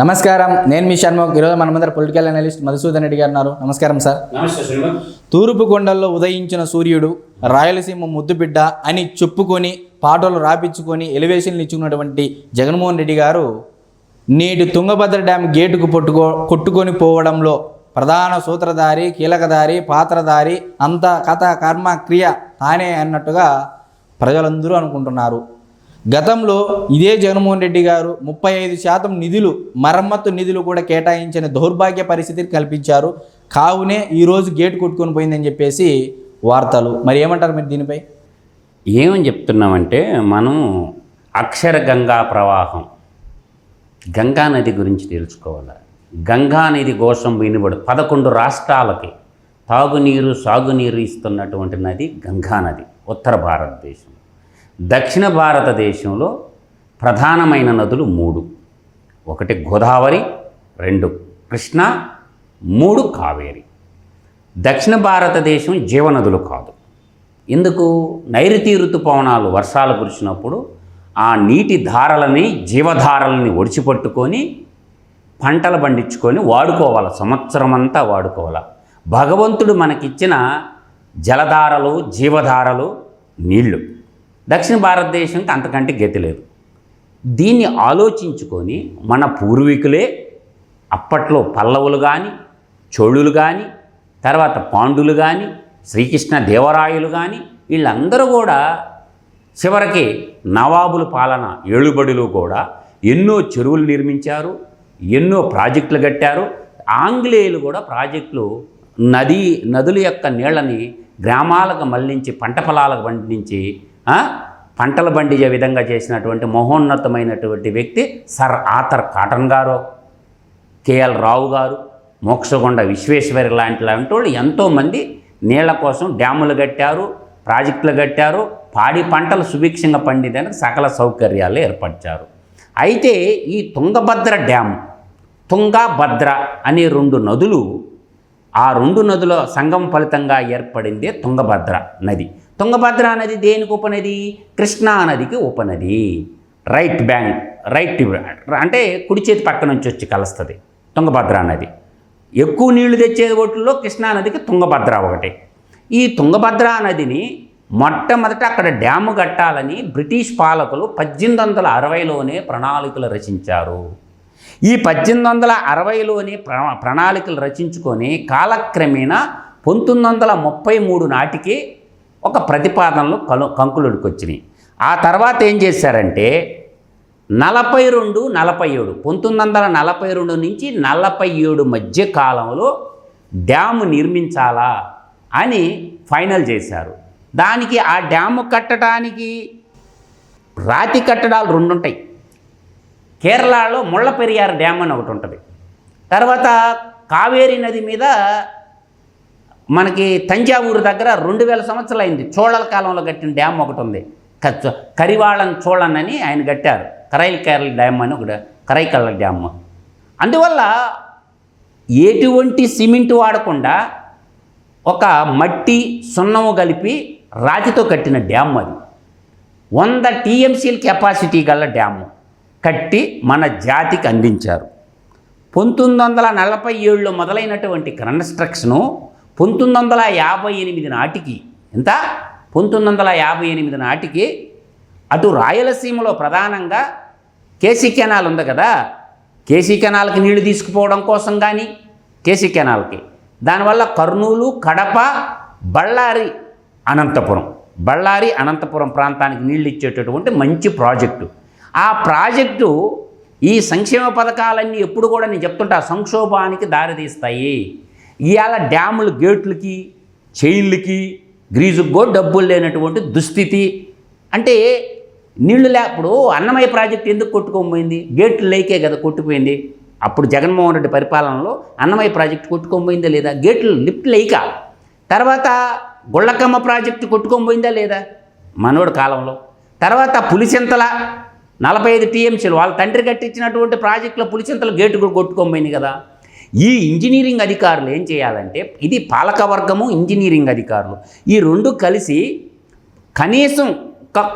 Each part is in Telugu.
నమస్కారం. నేను మీ షణ్ముఖ్. ఈరోజు మన ముందర పొలిటికల్ అనలిస్ట్ మధుసూదన్ రెడ్డి గారు ఉన్నారు. నమస్కారం సార్. తూర్పు కొండల్లో ఉదయించిన సూర్యుడు రాయలసీమ ముద్దుబిడ్డ అని చెప్పుకొని పాటలు రాపించుకొని ఎలివేషన్లు ఇచ్చుకున్నటువంటి జగన్మోహన్ రెడ్డి గారు నేటి తుంగభద్ర డ్యామ్ గేటుకు పట్టుకో కొట్టుకొని పోవడంలో ప్రధాన సూత్రధారి కీలకధారి పాత్రధారి అంత కథ కర్మ క్రియ తానే అన్నట్టుగా ప్రజలందరూ అనుకుంటున్నారు. గతంలో ఇదే జగన్మోహన్ రెడ్డి గారు ముప్పై ఐదు శాతం నిధులు మరమ్మత్తు నిధులు కూడా కేటాయించిన దౌర్భాగ్య పరిస్థితిని కల్పించారు. కావునే ఈరోజు గేట్ కొట్టుకొని పోయిందని చెప్పేసి వార్తలు. మరి ఏమంటారు మీరు దీనిపై? ఏమని చెప్తున్నామంటే మనం అక్షర గంగా ప్రవాహం గంగా నది గురించి తెలుసుకోవాలి? గంగా నది కోసం వినబడు పదకొండు రాష్ట్రాలకి తాగునీరు సాగునీరు ఇస్తున్నటువంటి నది గంగా నది ఉత్తర భారతదేశం దక్షిణ భారతదేశంలో ప్రధానమైన నదులు మూడు. ఒకటి గోదావరి రెండు కృష్ణ మూడు కావేరి. దక్షిణ భారతదేశం జీవనదులు కాదు. ఎందుకు? నైరుతి ఋతుపవనాలు వర్షాలు కురిసినప్పుడు ఆ నీటి ధారలని జీవధారలని ఒడిచిపట్టుకొని పంటలు పండించుకొని వాడుకోవాలి. సంవత్సరం అంతా వాడుకోవాలి. భగవంతుడు మనకిచ్చిన జలధారలు జీవధారలు నీళ్ళు. దక్షిణ భారతదేశంకి అంతకంటే గతి లేదు. దీన్ని ఆలోచించుకొని మన పూర్వీకులే అప్పట్లో పల్లవులు కానీ చోళులు కానీ తర్వాత పాండులు కానీ శ్రీకృష్ణ దేవరాయలు కానీ వీళ్ళందరూ కూడా చివరికి నవాబుల పాలన ఏಳುబడిలో కూడా ఎన్నో చెరువులు నిర్మించారు ఎన్నో ప్రాజెక్టులు కట్టారు. ఆంగ్లేయులు కూడా ప్రాజెక్టులు నది నదుల యొక్క నీళ్ళని గ్రామాలకు మళ్ళించి పంట పొలాలకు పండించి పంటలు పండించే విధంగా చేసినటువంటి మహోన్నతమైనటువంటి వ్యక్తి sir Arthur Cotton garu K L Rao garu Mokshagundam Visvesvaraya లాంటి లాంటి వాళ్ళు ఎంతోమంది నీళ్ళ కోసం డ్యాములు కట్టారు ప్రాజెక్టులు కట్టారు పాడి పంటలు సుభిక్షంగా పండిదానికి సకల సౌకర్యాలు ఏర్పరిచారు. అయితే ఈ తుంగభద్ర డ్యామ్ తుంగభద్ర అనే రెండు నదులు ఆ రెండు నదుల సంఘం ఫలితంగా ఏర్పడిందే తుంగభద్ర నది. తుంగభద్ర నది దేనికి ఉపనది? కృష్ణా నదికి ఉపనది. రైట్ బ్యాంక్ రైట్ అంటే కుడి చేతి పక్క నుంచి వచ్చి కలుస్తుంది తుంగభద్ర నది. ఎక్కువ నీళ్ళు తెచ్చే ఓట్లలో కృష్ణా నదికి తుంగభద్ర ఒకటి. ఈ తుంగభద్ర నదిని మొట్టమొదట అక్కడ డ్యాము కట్టాలని బ్రిటిష్ పాలకులు పద్దెనిమిది వందల అరవైలోనే ప్రణాళికలు రచించారు. ఈ పద్దెనిమిది వందల అరవైలోనే ప్ర ప్రణాళికలు రచించుకొని కాలక్రమేణా పంతొమ్మిది వందల ముప్పై మూడు నాటికి ఒక ప్రతిపాదనలు కలు కంకులుడికి వచ్చినాయి ఆ తర్వాత ఏం చేశారంటే నలభై రెండు నలభై ఏడు పంతొమ్మిది వందల నలభై రెండు నుంచి నలభై ఏడు మధ్య కాలంలో డ్యాము నిర్మించాలా అని ఫైనల్ చేశారు. దానికి ఆ డ్యాము కట్టడానికి రాతి కట్టడాలు రెండు ఉంటాయి కేరళలో ముళ్ళపెరియార్ డ్యామ్ అని ఒకటి ఉంటుంది తర్వాత కావేరీ నది మీద మనకి తంజావూరు దగ్గర రెండు వేల సంవత్సరాలు అయింది చోళల కాలంలో కట్టిన డ్యామ్ ఒకటి ఉంది. క- కరివాళన్ చోళన్ అని ఆయన కట్టారు. కరైల్ కేరళ డ్యామ్ అని ఒకటి కరైకళ్ళ డ్యామ్. అందువల్ల ఎటువంటి సిమెంట్ వాడకుండా ఒక మట్టి సున్నము కలిపి రాతితో కట్టిన డ్యామ్ అది. వంద టీఎంసీల కెపాసిటీ గల డ్యాము కట్టి మన జాతికి అందించారు. పంతొమ్మిది వందల నలభై ఏడులో మొదలైనటువంటి కన్స్ట్రక్షను పంతొమ్మిది వందల యాభై ఎనిమిది నాటికి ఎంత? పంతొమ్మిది వందల యాభై ఎనిమిది నాటికి అటు రాయలసీమలో ప్రధానంగా కేసీ కెనాల్ ఉంది కదా. కేసీ కెనాల్కి నీళ్ళు తీసుకుపోవడం కోసం కానీ కేసీ కెనాల్కి. దానివల్ల కర్నూలు కడప బళ్ళారి అనంతపురం. బళ్ళారి అనంతపురం ప్రాంతానికి నీళ్ళు ఇచ్చేటటువంటి మంచి ప్రాజెక్టు. ఆ ప్రాజెక్టు ఈ సంక్షేమ పథకాలన్నీ ఎప్పుడు కూడా నేను చెప్తుంటా సంక్షోభానికి దారితీస్తాయి. ఇవాళ డ్యాములు గేట్లకి చైన్లకి గ్రీజుకు కూడా డబ్బులు లేనటువంటి దుస్థితి. అంటే నీళ్ళు లేప్పుడు అన్నమయ్య ప్రాజెక్ట్ ఎందుకు కొట్టుకోపోయింది గేట్లు లేకే కదా కొట్టుకుపోయింది. అప్పుడు జగన్మోహన్ రెడ్డి పరిపాలనలో అన్నమయ్య ప్రాజెక్ట్ కొట్టుకోపోయిందా లేదా? గేట్లు లిఫ్ట్ లేక. తర్వాత గుళ్ళకమ్మ ప్రాజెక్టు కొట్టుకోపోయిందా లేదా? మనోడు కాలంలో. తర్వాత పులిచింతల నలభై ఐదు టీఎంసీలు వాళ్ళ తండ్రి కట్టించినటువంటి ప్రాజెక్టులో పులిచింతల గేటు కూడా కొట్టుకోపోయింది కదా. ఈ ఇంజనీరింగ్ అధికారులు ఏం చేయాలంటే ఇది పాలకవర్గము ఇంజనీరింగ్ అధికారులు. ఈ రెండు కలిసి కనీసం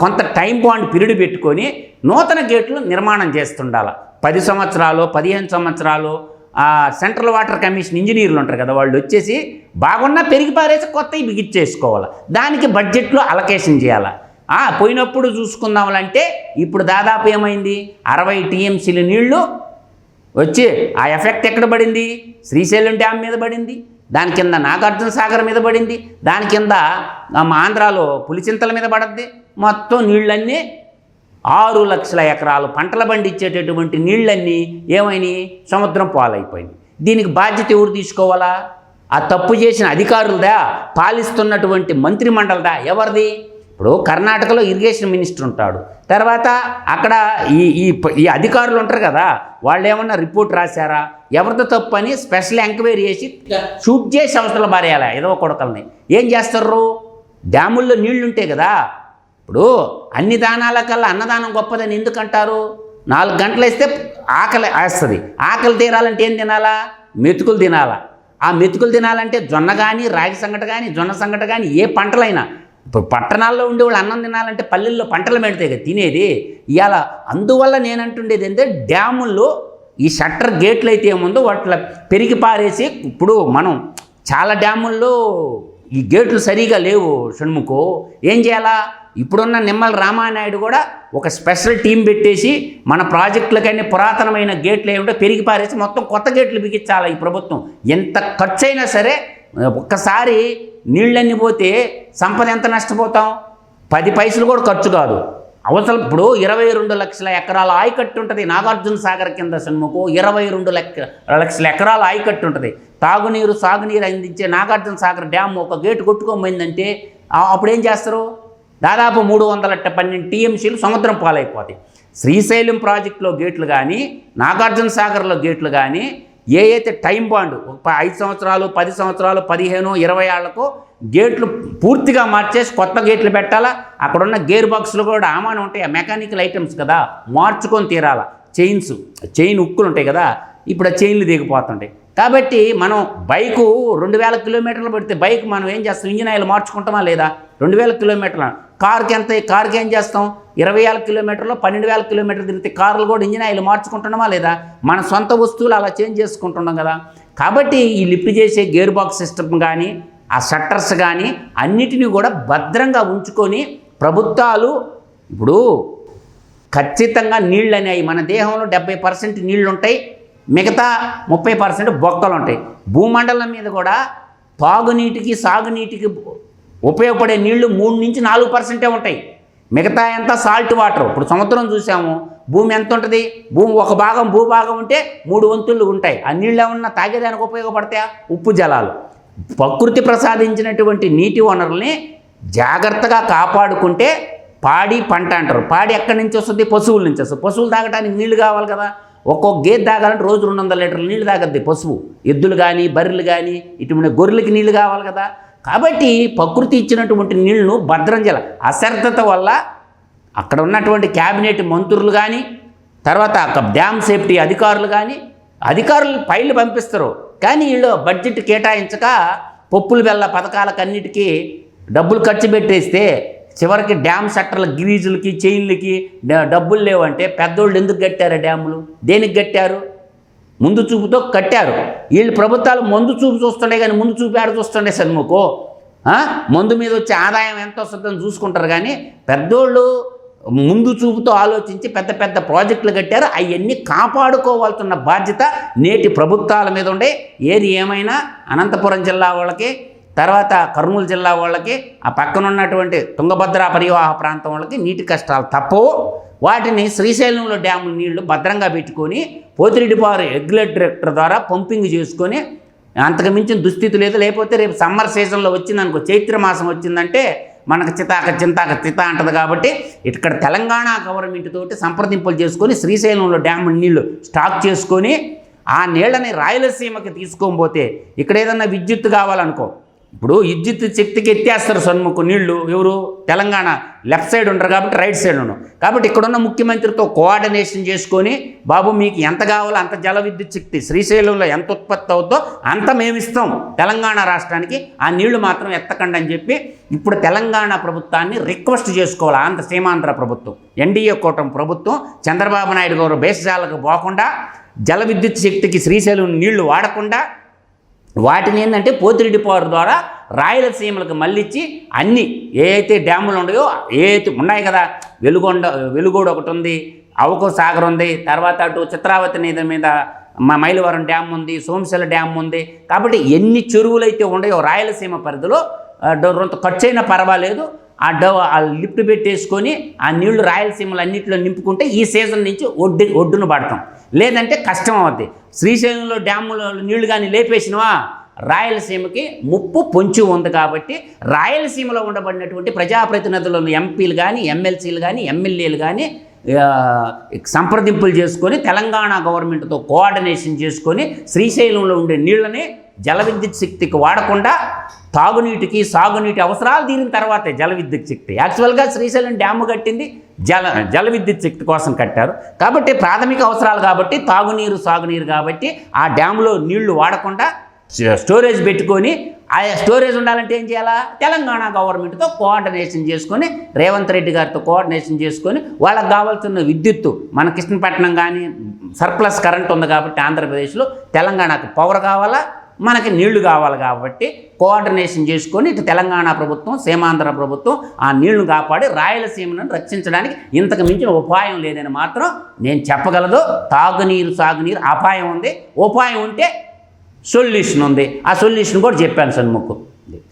కొంత టైం బాండ్ పీరియడ్ పెట్టుకొని నూతన గేట్లు నిర్మాణం చేస్తుండాల. పది సంవత్సరాలు పదిహేను సంవత్సరాలు సెంట్రల్ వాటర్ కమిషన్ ఇంజనీర్లు ఉంటారు కదా వాళ్ళు వచ్చేసి బాగున్నా పెరిగి పారేసి కొత్తవి బిగిచ్చేసుకోవాలి దానికి బడ్జెట్లో అలకేషన్ చేయాలి. పోయినప్పుడు చూసుకుందామంటే ఇప్పుడు దాదాపు ఏమైంది? అరవై టీఎంసీల నీళ్ళు వచ్చి ఆ ఎఫెక్ట్ ఎక్కడ పడింది? శ్రీశైలం డ్యామ్ మీద పడింది. దాని కింద నాగార్జున సాగర్ మీద పడింది. దాని కింద మా ఆంధ్రాలో పులిచింతల మీద పడద్ది. మొత్తం నీళ్ళన్నీ ఆరు లక్షల ఎకరాలు పంటల పండించేటటువంటి నీళ్ళన్నీ ఏమైనాయి? సముద్రం పాలైపోయింది. దీనికి బాధ్యత ఎవరు తీసుకోవాలా? ఆ తప్పు చేసిన అధికారులదా? పాలిస్తున్నటువంటి మంత్రిమండలిదా? ఎవరిది? ఇప్పుడు కర్ణాటకలో ఇరిగేషన్ మినిస్టర్ ఉంటాడు. తర్వాత అక్కడ ఈ ఈ ఈ అధికారులు ఉంటారు కదా వాళ్ళు ఏమన్నా రిపోర్ట్ రాశారా? ఎవరితో తప్పు అని స్పెషల్ ఎంక్వైరీ చేసి షూట్ చేసి అవసరం పారేయాలి? ఏదో కొడకల్ని. ఏం చేస్తారు? డ్యాముల్లో నీళ్ళు ఉంటాయి కదా. ఇప్పుడు అన్ని దానాల కల్లా అన్నదానం గొప్పదని ఎందుకు అంటారు నాలుగు గంటలు వేస్తే ఆకలి వేస్తుంది. ఆకలి తీరాలంటే ఏం తినాలా? మెతుకులు తినాలా. ఆ మెతుకులు తినాలంటే జొన్న కానీ రాగి సంగట కానీ జొన్న సంగట కానీ ఏ పంటలైనా ఇప్పుడు పట్టణాల్లో ఉండే వాళ్ళు అన్నం తినాలంటే పల్లెల్లో పంటలు పెడితే కదా తినేది. ఇవాళ అందువల్ల నేను అంటుండేది ఏంటంటే డ్యాముల్లో ఈ షట్టర్ గేట్లు అయితే ఏముందో వాటిలో పెరిగి పారేసి ఇప్పుడు మనం చాలా డ్యాముల్లో ఈ గేట్లు సరిగా లేవు షణ్ముఖు. ఏం చేయాలా? ఇప్పుడున్న నిమ్మల రామానాయుడు కూడా ఒక స్పెషల్ టీం పెట్టేసి మన ప్రాజెక్టులకన్నీ పురాతనమైన గేట్లు ఏమిటో పెరిగి పారేసి మొత్తం కొత్త గేట్లు బిగించాలి ఈ ప్రభుత్వం? ఎంత ఖర్చు అయినా సరే ఒక్కసారి నీళ్ళన్నీ పోతే సంపద ఎంత నష్టపోతాం? పది పైసలు కూడా ఖర్చు కాదు. అవసరం ఇప్పుడు ఇరవై రెండు లక్షల ఎకరాల ఆయకట్టు ఉంటుంది. నాగార్జున సాగర్ కింద సినిమాకు ఇరవై రెండు లక్ష లక్షల ఎకరాల ఆయకట్టు ఉంటుంది. తాగునీరు సాగునీరు అందించే నాగార్జున సాగర్ డ్యామ్ ఒక గేటు కొట్టుకోమైందంటే అప్పుడు ఏం చేస్తారు? దాదాపు మూడు వందల పన్నెండు టీఎంసీలు సముద్రం పాలైపోతాయి. శ్రీశైలం ప్రాజెక్టులో గేట్లు కానీ నాగార్జున సాగర్లో గేట్లు కానీ ఏ అయితే టైం బాండ్ ప- ఐదు సంవత్సరాలు పది సంవత్సరాలు పదిహేను ఇరవై ఏళ్ళకు గేట్లు పూర్తిగా మార్చేసి కొత్త గేట్లు పెట్టాలా? అక్కడున్న గేర్ బాక్సులు కూడా ఆమాన ఉంటాయి. మెకానికల్ ఐటమ్స్ కదా మార్చుకొని తీరాలా. చైన్స్ చైన్ ఉక్కులు ఉంటాయి కదా ఇప్పుడు ఆ చైన్లు దిగిపోతుంటాయి. కాబట్టి మనం బైకు రెండు వేల కిలోమీటర్లు పెడితే బైక్ మనం ఏం చేస్తాం? ఇంజిన్ ఆయిల్ మార్చుకుంటామా లేదా? రెండు వేల కిలోమీటర్లు. కార్కి ఎంత కార్కి ఏం చేస్తాం? ఇరవై వేల కిలోమీటర్లు పన్నెండు వేల కిలోమీటర్లు తిరిగితే కార్లు కూడా ఇంజిన్ ఆయిల్ మార్చుకుంటున్నామా లేదా? మన సొంత వస్తువులు అలా చేంజ్ చేసుకుంటున్నాం కదా. కాబట్టి ఈ లిఫ్ట్ చేసే గేర్ బాక్స్ సిస్టమ్ కానీ ఆ షట్టర్స్ కానీ అన్నిటినీ కూడా భద్రంగా ఉంచుకొని ప్రభుత్వాలు ఇప్పుడు ఖచ్చితంగా నీళ్ళు అనేవి మన దేహంలో డెబ్బై పర్సెంట్ నీళ్ళు ఉంటాయి. మిగతా ముప్పై పర్సెంట్ బొక్కలు ఉంటాయి. భూమండలం మీద కూడా తాగునీటికి సాగునీటికి ఉపయోగపడే నీళ్ళు మూడు నుంచి నాలుగు పర్సెంటే ఉంటాయి. మిగతా ఎంత సాల్ట్ వాటర్ ఇప్పుడు సముద్రం చూసాము. భూమి ఎంత ఉంటుంది? భూమి ఒక భాగం భూభాగం ఉంటే మూడు వంతులు ఉంటాయి. ఆ నీళ్ళు ఏమన్నా తాగేదానికి ఉపయోగపడతాయా? ఉప్పు జలాలు. ప్రకృతి ప్రసాదించినటువంటి నీటి వనరుల్ని జాగ్రత్తగా కాపాడుకుంటే పాడి పంట అంటారు. పాడి ఎక్కడి నుంచి వస్తుంది? పశువుల నుంచి వస్తుంది. పశువులు తాగడానికి నీళ్ళు కావాలి కదా. ఒక్కొక్క గేదె తాగాలంటే రోజు రెండు వందల లీటర్లు నీళ్ళు తాగద్ది పశువు. ఎద్దులు కానీ బర్రెలు కానీ ఇటువంటి గొర్రెలకి నీళ్ళు కావాలి కదా. కాబట్టి ప్రకృతి ఇచ్చినటువంటి నీళ్ళను భద్రం చేయాలి. అశ్రద్ధత వల్ల అక్కడ ఉన్నటువంటి క్యాబినెట్ మంత్రులు కానీ తర్వాత అక్కడ డ్యామ్ సేఫ్టీ అధికారులు కానీ అధికారులు ఫైళ్ళు పంపిస్తారు. కానీ వీళ్ళు బడ్జెట్ కేటాయించక పప్పులు బెల్ల పథకాలకన్నిటికీ డబ్బులు ఖర్చు పెట్టేస్తే చివరికి డ్యామ్ షట్టర్ల గిరీజులకి చైన్లకి డబ్బులు లేవంటే పెద్దోళ్ళు ఎందుకు కట్టారు ఆ డ్యాములు? దేనికి కట్టారు? ముందు చూపుతో కట్టారు. వీళ్ళు ప్రభుత్వాలు ముందు చూపు చూస్తుండే కానీ ముందు చూపు ఆడ చూస్తుండే సన్ముకు మందు మీద వచ్చే ఆదాయం ఎంత వస్తుందని చూసుకుంటారు కానీ పెద్దోళ్ళు ముందు చూపుతో ఆలోచించి పెద్ద పెద్ద ప్రాజెక్టులు కట్టారు. అవన్నీ కాపాడుకోవాల్సిన బాధ్యత నేటి ప్రభుత్వాల మీద ఉండే. ఏది ఏమైనా అనంతపురం జిల్లా వాళ్ళకి తర్వాత కర్నూలు జిల్లా వాళ్ళకి ఆ పక్కన ఉన్నటువంటి తుంగభద్ర పరివాహ ప్రాంతం వాళ్ళకి నీటి కష్టాలు తప్పవు. వాటిని శ్రీశైలంలో డ్యాము నీళ్ళు భద్రంగా పెట్టుకొని పోతిరెడ్డిపారు రెగ్యులేటర్ డైరెక్టర్ ద్వారా పంపింగ్ చేసుకొని అంతకు మించిన దుస్థితి లేదు. లేకపోతే రేపు సమ్మర్ సీజన్లో వచ్చిందనుకో చైత్ర మాసం వచ్చిందంటే మనకు చితాక చింతాక చిత అంటది కాబట్టి ఇక్కడ తెలంగాణ గవర్నమెంట్ తోటి సంప్రదింపులు చేసుకొని శ్రీశైలంలో డ్యామ్ నీళ్ళు స్టాక్ చేసుకొని ఆ నీళ్ళని రాయలసీమకి తీసుకోకపోతే ఇక్కడ ఏదన్నా విద్యుత్ కావాలనుకో ఇప్పుడు విద్యుత్ శక్తికి ఎత్తేస్తారు సన్ముఖం నీళ్ళు ఎవరు? తెలంగాణ. లెఫ్ట్ సైడ్ ఉండరు కాబట్టి రైట్ సైడ్ ఉండరు. కాబట్టి ఇక్కడున్న ముఖ్యమంత్రితో కోఆర్డినేషన్ చేసుకొని బాబు మీకు ఎంత కావాలో అంత జల విద్యుత్ శక్తి శ్రీశైలంలో ఎంత ఉత్పత్తి అవుతుందో అంత మేము ఇస్తాం. తెలంగాణ రాష్ట్రానికి ఆ నీళ్ళు మాత్రం ఎత్తకండి అని చెప్పి ఇప్పుడు తెలంగాణ ప్రభుత్వాన్ని రిక్వెస్ట్ చేసుకోవాలి. ఆంధ్ర సీమాంధ్ర ప్రభుత్వం ఎన్డీఏ కూటమి ప్రభుత్వం చంద్రబాబు నాయుడు గారు బేసజాలకు పోకుండా జల విద్యుత్ శక్తికి శ్రీశైలం నీళ్ళు వాడకుండా వాటిని ఏంటంటే పోతిరెడ్డి పవర్ ద్వారా రాయలసీమలకు మళ్ళించి అన్ని ఏ అయితే డ్యాములు ఉన్నాయో ఏ అయితే ఉన్నాయి కదా వెలుగొండ వెలుగోడు ఒకటి ఉంది అవకు సాగర్ ఉంది తర్వాత అటు చిత్రావతి నది మీద మా మైలవరం డ్యామ్ ఉంది సోమశల డ్యామ్ ఉంది. కాబట్టి ఎన్ని చెరువులు అయితే ఉన్నాయో రాయలసీమ పరిధిలో ఖర్చు అయినా పర్వాలేదు. ఆ డో ఆ లిఫ్ట్ పెట్టేసుకొని ఆ నీళ్ళు రాయలసీమలు అన్నింటిలో నింపుకుంటే ఈ సీజన్ నుంచి ఒడ్డు ఒడ్డున పడతాం. లేదంటే కష్టం అవుద్ది. శ్రీశైలంలో డ్యాములో నీళ్ళు కానీ లేపేసినవా? రాయలసీమకి ముప్పు పొంచి ఉంది కాబట్టి రాయలసీమలో ఉండబడినటువంటి ప్రజాప్రతినిధులను ఎంపీలు కానీ ఎమ్మెల్సీలు కానీ ఎమ్మెల్యేలు కానీ సంప్రదింపులు చేసుకొని తెలంగాణ గవర్నమెంట్తో కోఆర్డినేషన్ చేసుకొని శ్రీశైలంలో ఉండే నీళ్ళని జల విద్యుత్ శక్తికి వాడకుండా తాగునీటికి సాగునీటి అవసరాలు తీరిన తర్వాతే జల విద్యుత్ శక్తి. యాక్చువల్గా శ్రీశైలం డ్యాము కట్టింది జల జల విద్యుత్ శక్తి కోసం కట్టారు. కాబట్టి ప్రాథమిక అవసరాలు కాబట్టి తాగునీరు సాగునీరు కాబట్టి ఆ డ్యాములో నీళ్ళు వాడకుండా స్టోరేజ్ పెట్టుకొని ఆ స్టోరేజ్ ఉండాలంటే ఏం చేయాలా? తెలంగాణ గవర్నమెంట్తో కోఆర్డినేషన్ చేసుకొని రేవంత్ రెడ్డి గారితో కోఆర్డినేషన్ చేసుకొని వాళ్ళకి కావాల్సిన విద్యుత్తు మన కృష్ణపట్నం కానీ సర్ప్లస్ కరెంట్ ఉంది కాబట్టి ఆంధ్రప్రదేశ్లో తెలంగాణకు పవర్ కావాలా? మనకి నీళ్ళు కావాలి కాబట్టి కోఆర్డినేషన్ చేసుకొని ఇటు తెలంగాణ ప్రభుత్వం సీమాంధ్ర ప్రభుత్వం ఆ నీళ్ళు కాపాడి రాయలసీమను రక్షించడానికి ఇంతకు మించిన ఉపాయం లేదని మాత్రం నేను చెప్పగలదు. తాగునీరు సాగునీరు అపాయం ఉంది. ఉపాయం ఉంటే సొల్యూషన్ ఉంది. ఆ సొల్యూషన్ కూడా చెప్పాను సన్ముఖం.